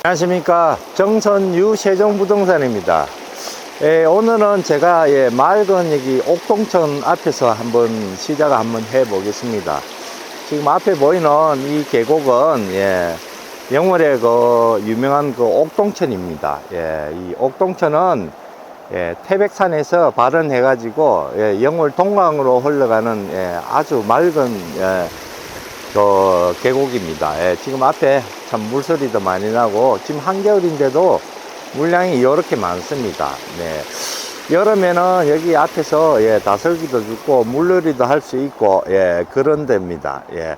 안녕하십니까. 정선유 세종부동산입니다. 예, 오늘은 제가 예, 맑은 여기 옥동천 앞에서 한번 시작을 한번 해 보겠습니다. 지금 앞에 보이는 이 계곡은 예, 영월의 그 유명한 그 옥동천입니다. 예, 이 옥동천은 예, 태백산에서 발원해 가지고 예, 영월 동강으로 흘러가는 예, 아주 맑은 예, 그 계곡입니다. 예, 지금 앞에 참 물소리도 많이 나고 지금 한겨울인데도 물량이 이렇게 많습니다. 네. 여름에는 여기 앞에서 예, 다슬기도 죽고 물놀이도 할 수 있고 예, 그런 데입니다. 예.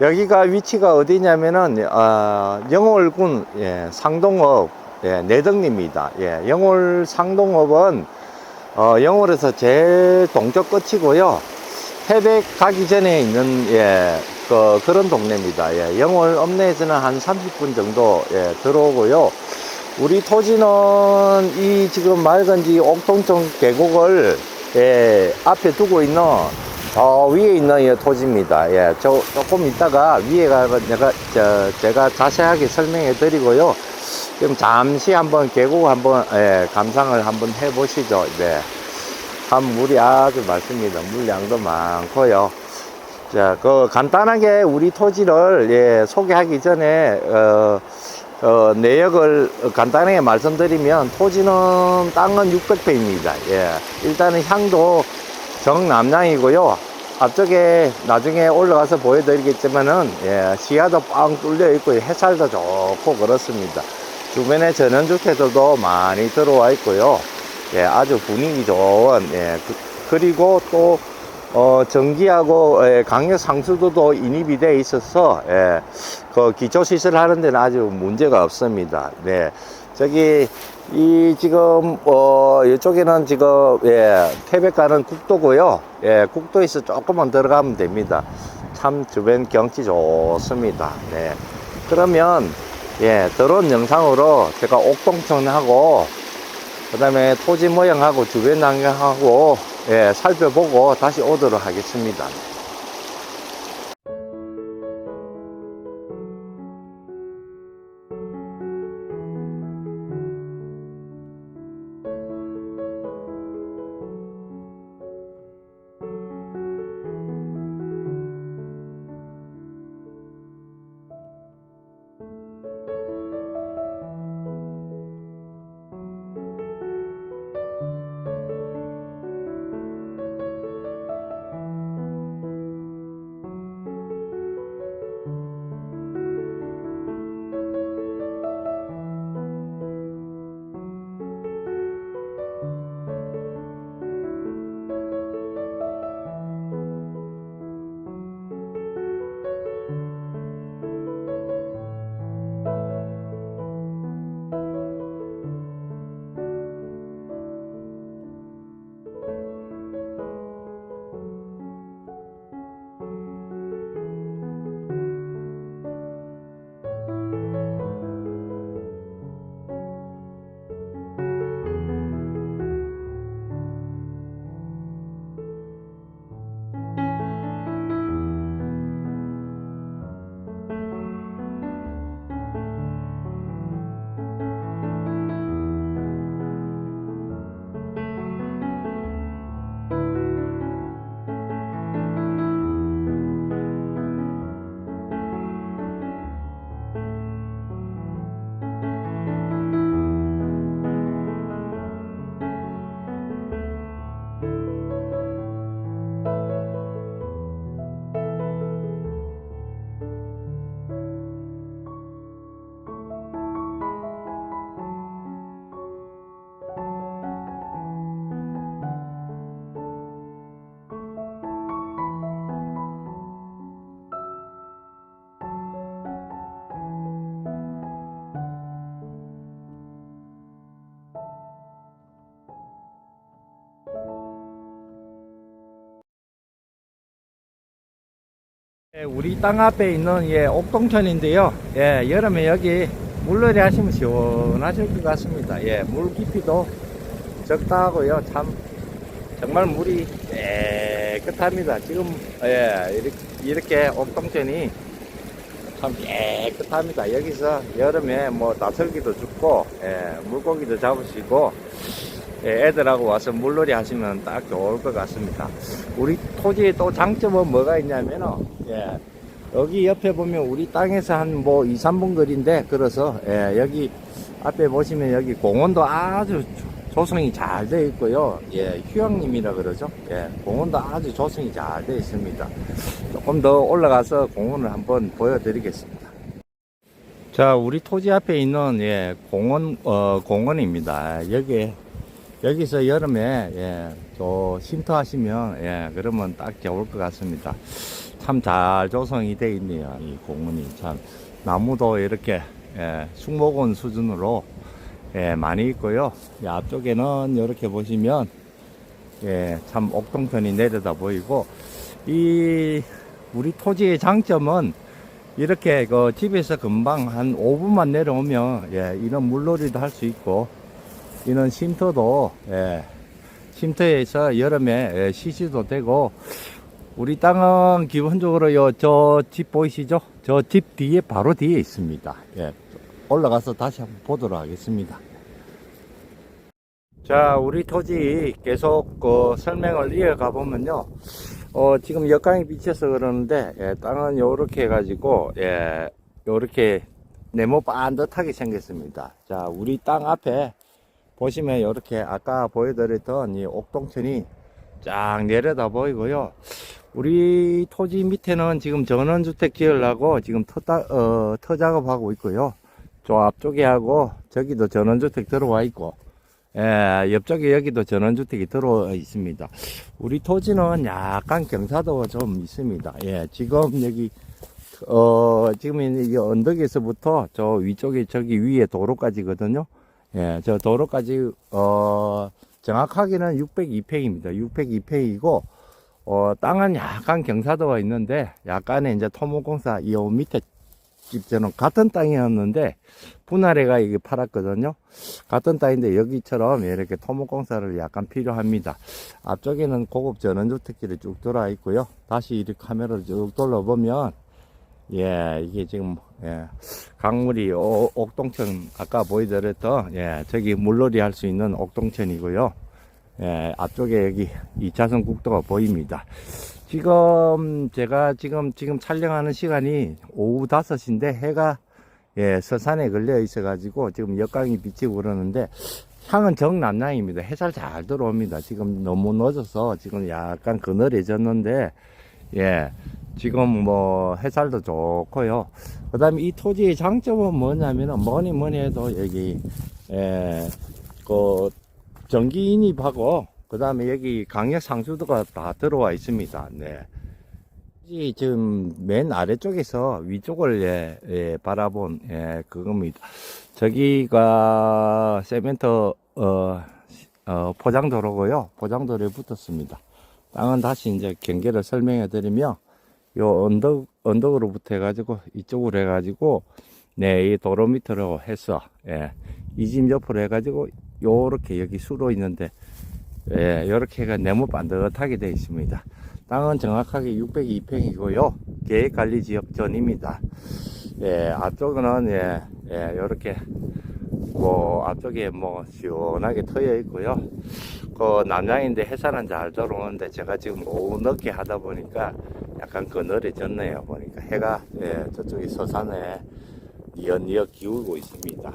여기가 위치가 어디냐면은 어, 영월군 예, 상동읍 예, 내덕리입니다. 예, 영월 상동읍은 어, 영월에서 제일 동쪽 끝이고요. 태백 가기 전에 있는 예, 그, 그런 동네입니다. 예, 영월 읍내에서는 한 30분 정도 예, 들어오고요. 우리 토지는 이 지금 맑은지 옥동천 계곡을 예, 앞에 두고 있는 저 위에 있는 이 토지입니다. 예, 저 조금 있다가 위에 가서 내가 저, 제가 자세하게 설명해 드리고요. 지금 잠시 한번 계곡 한번 예, 감상을 한번 해 보시죠. 네. 참 물이 아주 맑습니다. 물량도 많고요. 자, 그 간단하게 우리 토지를 예, 소개하기 전에 어, 어, 내역을 간단하게 말씀드리면 토지는 땅은 600평입니다. 예, 일단은 향도 정남향이고요. 앞쪽에 나중에 올라가서 보여드리겠지만은 예, 시야도 빵 뚫려 있고 해살도 좋고 그렇습니다. 주변에 전원주택들도 많이 들어와 있고요. 예, 아주 분위기 좋은 예, 그, 리고 또 어, 전기하고 예, 강력 상수도도 인입이 돼 있어서 예, 그 기초 시설 하는 데는 아주 문제가 없습니다. 네. 저기 이 지금 어 이쪽에는 지금 예 태백 가는 국도고요. 예 국도에서 조금만 들어가면 됩니다. 참 주변 경치 좋습니다. 네. 그러면 예 들어온 영상으로 제가 옥동천하고 그 다음에 토지 모양하고 주변 환경하고 예, 살펴보고 다시 오도록 하겠습니다. 우리 땅 앞에 있는 예, 옥동천인데요. 예, 여름에 여기 물놀이 하시면 시원하실 것 같습니다. 예, 물 깊이도 적다 하고요. 참 정말 물이 깨끗합니다. 지금 예, 이렇게, 이렇게 옥동천이 참 깨끗합니다. 여기서 여름에 뭐 다슬기도 죽고, 예, 물고기도 잡으시고, 예, 애들하고 와서 물놀이 하시면 딱 좋을 것 같습니다. 우리 토지의 또 장점은 뭐가 있냐면은, 예, 여기 옆에 보면 우리 땅에서 한 뭐 2, 3분 거리인데, 그래서, 예, 여기 앞에 보시면 여기 공원도 아주 조성이 잘 되어 있고요. 예, 휴양림이라 그러죠. 예, 공원도 아주 조성이 잘 되어 있습니다. 조금 더 올라가서 공원을 한번 보여드리겠습니다. 자, 우리 토지 앞에 있는 예, 공원 어, 공원입니다. 여기 여기서 여름에 예, 또 쉼터하시면 예, 그러면 딱 좋을 것 같습니다. 참 잘 조성이 되어 있네요. 이 공원이 참 나무도 이렇게 예, 숙목원 수준으로 예, 많이 있고요. 이 앞쪽에는 이렇게 보시면 예, 참 옥동편이 내려다 보이고 이 우리 토지의 장점은 이렇게 그 집에서 금방 한 5분만 내려오면 예, 이런 물놀이도 할 수 있고 이런 쉼터도 예, 쉼터에서 여름에 예, 쉬시도 되고 우리 땅은 기본적으로 저집 보이시죠? 저 집 뒤에 바로 뒤에 있습니다. 예, 올라가서 다시 한번 보도록 하겠습니다. 자, 우리 토지 계속 그 설명을 이어가 보면요. 어, 지금 역광이 비쳐서 그러는데, 예, 땅은 요렇게 해가지고, 예, 요렇게 네모 반듯하게 생겼습니다. 자, 우리 땅 앞에 보시면 요렇게 아까 보여드렸던 이 옥동천이 쫙 내려다 보이고요. 우리 토지 밑에는 지금 전원주택 지으려고 지금 터, 따- 어, 터 작업하고 있고요. 저 앞쪽에 하고 저기도 전원주택 들어와 있고, 예, 옆쪽에 여기도 전원주택이 들어와 있습니다. 우리 토지는 약간 경사도가 좀 있습니다. 예, 지금 여기, 어, 지금 이 언덕에서부터 저 위쪽에 저기 위에 도로까지거든요. 예, 저 도로까지, 어, 정확하게는 602평입니다. 602평이고, 어, 땅은 약간 경사도가 있는데, 약간의 이제 토목공사, 이 밑에 집 저는 같은 땅이었는데, 분할해가 이게 팔았거든요. 같은 땅인데 여기처럼 이렇게 토목공사를 약간 필요합니다. 앞쪽에는 고급 전원주택들이 쭉 들어와 있고요. 다시 이렇게 카메라를 쭉 돌려보면 예 이게 지금 예, 강물이 오- 옥동천 아까 보여드렸던 예 저기 물놀이 할 수 있는 옥동천이고요. 예 앞쪽에 여기 2차선 국도가 보입니다. 지금 제가 지금 지금 촬영하는 시간이 오후 5시인데 해가 예, 서산에 걸려 있어가지고 지금 역광이 비치고 그러는데 향은 정남향입니다. 해살 잘 들어옵니다. 지금 너무 늦어서 지금 약간 그늘해졌는데 예, 지금 뭐 해살도 좋고요. 그 다음에 이 토지의 장점은 뭐냐면은 뭐니 뭐니 해도 여기 예, 그 전기 인입하고 그 다음에 여기 강력 상수도가 다 들어와 있습니다. 네. 이 지금 맨 아래쪽에서 위쪽을 예, 예, 바라본 예, 그겁니다. 저기가 세멘터 어, 어, 포장도로고요. 포장도로에 붙었습니다. 땅은 다시 이제 경계를 설명해 드리면 요 언덕 언덕으로부터 해가지고 이쪽으로 해가지고 네 이 도로 밑으로 해서 예, 이 집 옆으로 해가지고 요렇게 여기 수로 있는데 예, 요렇게 해가 네모 반듯하게 되어 있습니다. 땅은 정확하게 602평이고요. 계획관리지역 전입니다. 예, 앞쪽은 예, 예, 요렇게 뭐 앞쪽에 뭐 시원하게 트여 있고요. 그 남양인데 해산은 잘 들어오는데 제가 지금 오후 늦게 하다 보니까 약간 그늘해졌네요. 보니까 해가 예, 저쪽에 서산에 니엇니엇 기울고 있습니다.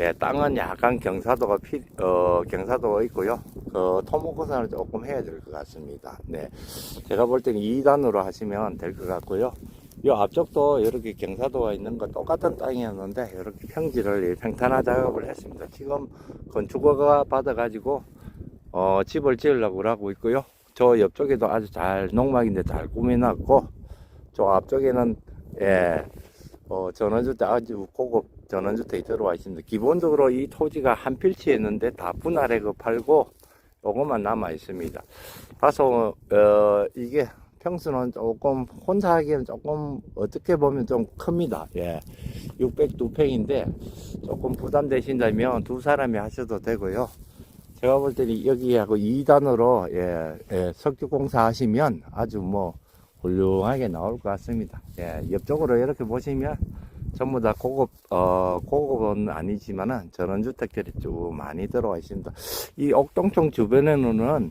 예, 땅은 약간 경사도가 피, 어, 경사도가 있고요. 그 토목공사를 조금 해야 될 것 같습니다. 네. 제가 볼 때는 2단으로 하시면 될 것 같고요. 이 앞쪽도 이렇게 경사도가 있는 거 똑같은 땅이었는데 이렇게 평지를 평탄화 작업을 했습니다. 지금 건축허가 받아가지고 어, 집을 지으려고 하고 있고요. 저 옆쪽에도 아주 잘 농막인데 잘 꾸며놨고 저 앞쪽에는 예, 어, 전원주택 아주 고급 전원주택이 들어와 있습니다. 기본적으로 이 토지가 한 필지였는데 다 분할해 그 팔고 요것만 남아 있습니다. 다소 어, 이게 평수는 조금 혼자 하기에는 조금 어떻게 보면 좀 큽니다. 예. 602평인데 조금 부담되신다면 두 사람이 하셔도 되고요. 제가 볼 때는 여기하고 2단으로 예, 예, 석유공사 하시면 아주 뭐 훌륭하게 나올 것 같습니다. 예, 옆쪽으로 이렇게 보시면 전부 다 고급, 어, 고급은 아니지만은 전원주택들이 쭉 많이 들어와 있습니다. 이 옥동청 주변에는,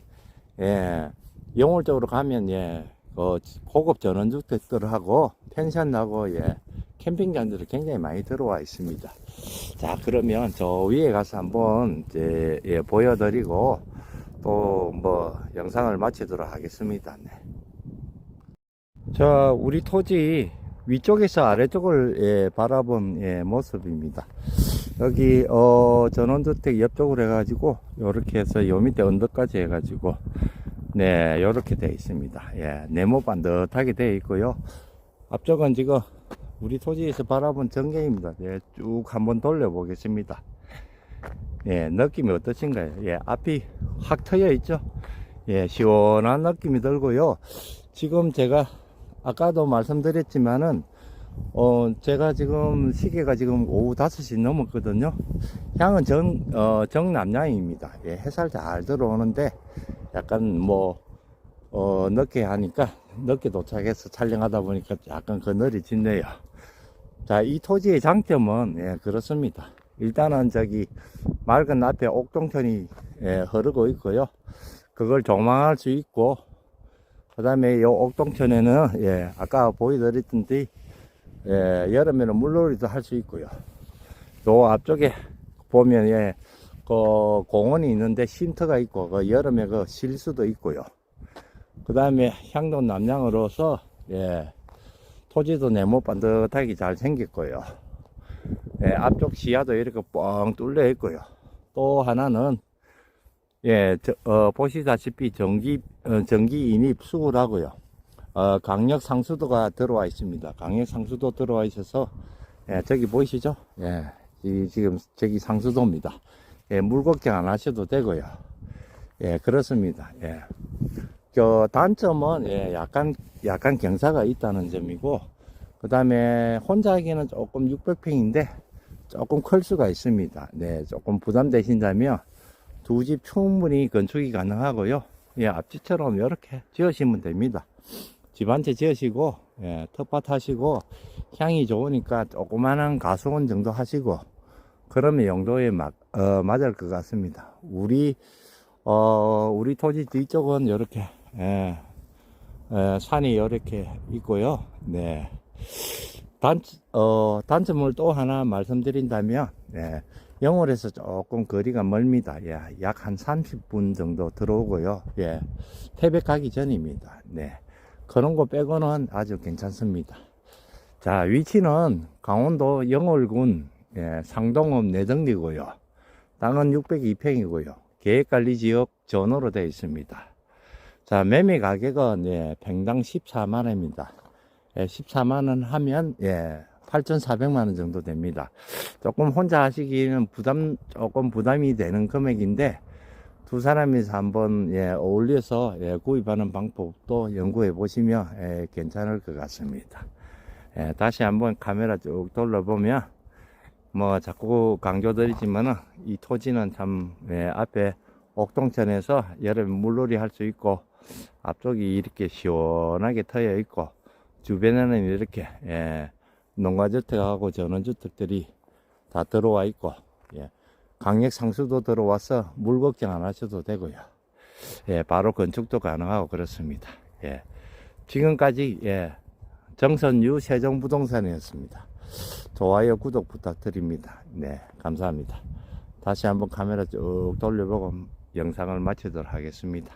예, 영월적으로 가면, 예, 어, 고급 전원주택들하고 펜션하고, 예, 캠핑장들이 굉장히 많이 들어와 있습니다. 자, 그러면 저 위에 가서 한번, 이제, 예, 보여드리고, 또 뭐, 영상을 마치도록 하겠습니다. 네. 자, 우리 토지 위쪽에서 아래쪽을 예, 바라본 예, 모습입니다. 여기 어, 전원주택 옆쪽으로 해가지고 요렇게 해서 요 밑에 언덕까지 해가지고 네, 요렇게 되어 있습니다. 예, 네모 반듯하게 되어 있고요. 앞쪽은 지금 우리 토지에서 바라본 전경입니다. 예, 쭉 한번 돌려보겠습니다. 예, 느낌이 어떠신가요? 예, 앞이 확 트여 있죠? 예, 시원한 느낌이 들고요. 지금 제가 아까도 말씀드렸지만은 어 제가 지금 시계가 지금 오후 5시 넘었거든요 향은 정, 어, 정남향입니다 예, 해살 잘 들어오는데 약간 뭐 어, 늦게 하니까 늦게 도착해서 촬영하다 보니까 약간 그늘이 짙네요 자 이 토지의 장점은 예, 그렇습니다 일단은 저기 맑은 앞에 옥동천이 예, 흐르고 있고요 그걸 조망할 수 있고 그 다음에 요 옥동천에는, 예, 아까 보여드렸던데, 예, 여름에는 물놀이도 할 수 있고요. 요 앞쪽에 보면, 예, 그 공원이 있는데 쉼터가 있고, 그 여름에 그쉴 수도 있고요. 그 다음에 향도 남향으로서, 예, 토지도 네모 반듯하게 잘 생겼고요. 예, 앞쪽 시야도 이렇게 뻥 뚫려 있고요. 또 하나는, 예, 저, 어, 보시다시피 전기, 어, 전기 인입 수구라고요. 어, 강력 상수도가 들어와 있습니다. 강력 상수도 들어와 있어서, 예, 저기 보이시죠? 예, 이, 지금 저기 상수도입니다. 예, 물 걱정 안 하셔도 되고요. 예, 그렇습니다. 예. 그 단점은, 예, 약간, 약간 경사가 있다는 점이고, 그 다음에 혼자 하기에는 조금 600평인데, 조금 클 수가 있습니다. 네, 조금 부담되신다면, 두 집 충분히 건축이 가능하고요. 예, 앞집처럼 이렇게 지으시면 됩니다. 집 한 채 지으시고, 예, 텃밭 하시고, 향이 좋으니까 조그마한 가수원 정도 하시고, 그러면 용도에 막, 어, 맞을 것 같습니다. 우리, 어, 우리 토지 뒤쪽은 이렇게, 예, 예, 산이 이렇게 있고요. 네. 단, 어, 단점을 또 하나 말씀드린다면, 예, 영월에서 조금 거리가 멀습니다. 예, 약 한 30분 정도 들어오고요. 예, 태백하기 전입니다. 네. 그런 거 빼고는 아주 괜찮습니다. 자, 위치는 강원도 영월군 예, 상동읍 내덕리고요. 땅은 602평이고요. 계획관리지역 전으로 되어 있습니다. 자, 매매 가격은 예, 평당 14만원입니다. 예, 14만원 하면 예, 8,400만 원 정도 됩니다. 조금 혼자 하시기에는 부담 조금 부담이 되는 금액인데 두 사람이서 한번 예, 어울려서 예, 구입하는 방법도 연구해 보시면 예, 괜찮을 것 같습니다. 예, 다시 한번 카메라 쭉 돌려보면 뭐 자꾸 강조드리지만은 이 토지는 참 예, 앞에 옥동천에서 여름 물놀이 할 수 있고 앞쪽이 이렇게 시원하게 트여 있고 주변에는 이렇게 예, 농가주택하고 전원주택들이 다 들어와 있고, 예. 강력 상수도 들어와서 물 걱정 안 하셔도 되고요. 예, 바로 건축도 가능하고 그렇습니다. 예. 지금까지, 예, 정선유 세종부동산이었습니다. 좋아요, 구독 부탁드립니다. 네, 감사합니다. 다시 한번 카메라 쭉 돌려보고 영상을 마치도록 하겠습니다.